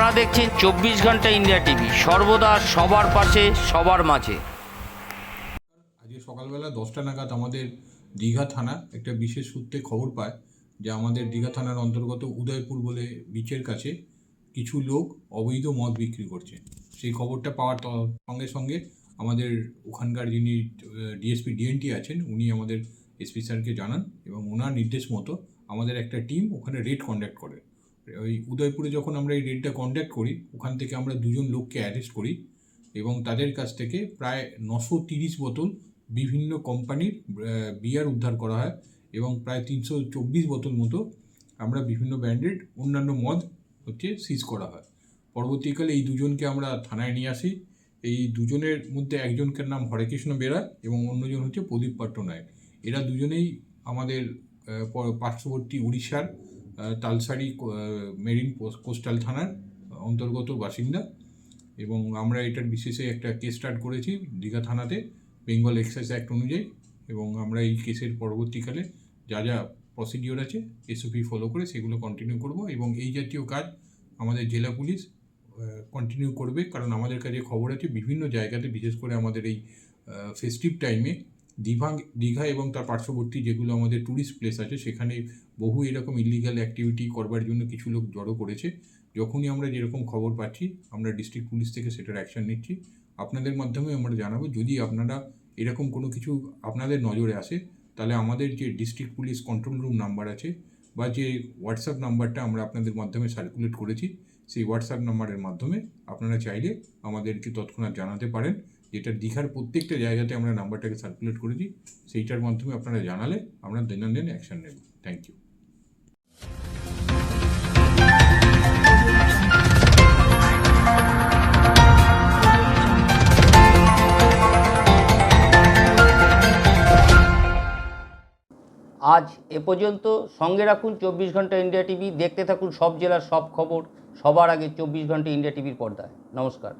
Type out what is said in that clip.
আপনারা দেখছেন চব্বিশ ঘণ্টা ইন্ডিয়া টিভি। সর্বদা সবার পাশে, সবার মাঝে। আজকে সকালবেলা দশটা নাগাদ আমাদের দীঘা থানা একটা বিশেষ সূত্রে খবর পায় যে আমাদের দীঘা থানার অন্তর্গত উদয়পুর বলে বিচের কাছে কিছু লোক অবৈধ মদ বিক্রি করছে। সেই খবরটা পাওয়ার সঙ্গে সঙ্গে আমাদের ওখানকার যিনি ডিএসপি ডিএনটি আছেন, উনি আমাদের এসপি স্যারকে জানান এবং ওনার নির্দেশ মতো আমাদের একটা টিম ওখানে রেড কন্ডাক্ট করে। ওই উদয়পুরে যখন আমরা এই রেডটা কন্ডাক্ট করি, ওখান থেকে আমরা দুজন লোককে অ্যারেস্ট করি এবং তাদের কাছ থেকে প্রায় নশো তিরিশ বোতল বিভিন্ন কোম্পানির বিয়ার উদ্ধার করা হয় এবং প্রায় তিনশো চব্বিশ বোতল মতো আমরা বিভিন্ন ব্র্যান্ডেড অন্যান্য মদ হচ্ছে সিজ করা হয়। পরবর্তীকালে এই দুজনকে আমরা থানায় নিয়ে আসি। এই দুজনের মধ্যে একজনকে নাম হরেকৃষ্ণ বেরা এবং অন্যজন হচ্ছে প্রদীপ পট্টনায়ক। এরা দুজনেই আমাদের পার্শ্ববর্তী উড়িষ্যার তালসারি মেরিন কোস্টাল থানার অন্তর্গত বাসিন্দা এবং আমরা এটার বিশেষে একটা কেস স্টার্ট করেছি দীঘা থানাতে বেঙ্গল এক্সাইজ অ্যাক্ট অনুযায়ী এবং আমরা এই কেসের পরবর্তীকালে যা যা প্রসিডিওর আছে এসওপি ফলো করে সেগুলো কন্টিনিউ করব এবং এই জাতীয় কাজ আমাদের জেলা পুলিশ কন্টিনিউ করবে। কারণ আমাদের কাছে খবর আছে বিভিন্ন জায়গাতে, বিশেষ করে আমাদের এই ফেস্টিভ টাইমে দীঘা দীঘা এবং তার পার্শ্ববর্তী যেগুলো আমাদের ট্যুরিস্ট প্লেস আছে, সেখানে বহু এরকম ইলিগাল অ্যাক্টিভিটি করবার জন্য কিছু লোক জড়ো করেছে। যখনই আমরা যেরকম খবর পাচ্ছি, আমরা ডিস্ট্রিক্ট পুলিশ থেকে সেটার অ্যাকশন নিচ্ছি। আপনাদের মাধ্যমে আমরা জানাব, যদি আপনারা এরকম কোনো কিছু আপনাদের নজরে আসে, তাহলে আমাদের যে district police control room number আছে, বা যে হোয়াটসঅ্যাপ নাম্বারটা আমরা আপনাদের মাধ্যমে সার্কুলেট করেছি, সেই হোয়াটসঅ্যাপ নাম্বারের মাধ্যমে আপনারা চাইলে আমাদেরকে তৎক্ষণাৎ জানাতে পারেন। যেটা দীঘার প্রত্যেকটা জায়গাতে আমরা নাম্বারটাকে সার্কুলেট করেছি, সেইটার মাধ্যমে আপনারা জানালে আমরা দৈনন্দিন অ্যাকশন নেব। থ্যাংক ইউ আজ এ পর্যন্ত সঙ্গে রাখুন চব্বিশ ঘণ্টা ইন্ডিয়া টিভি, দেখতে থাকুন সব জেলার সব খবর, সবার আগে চব্বিশ ঘণ্টা ইন্ডিয়া টিভির পর্দায়। নমস্কার।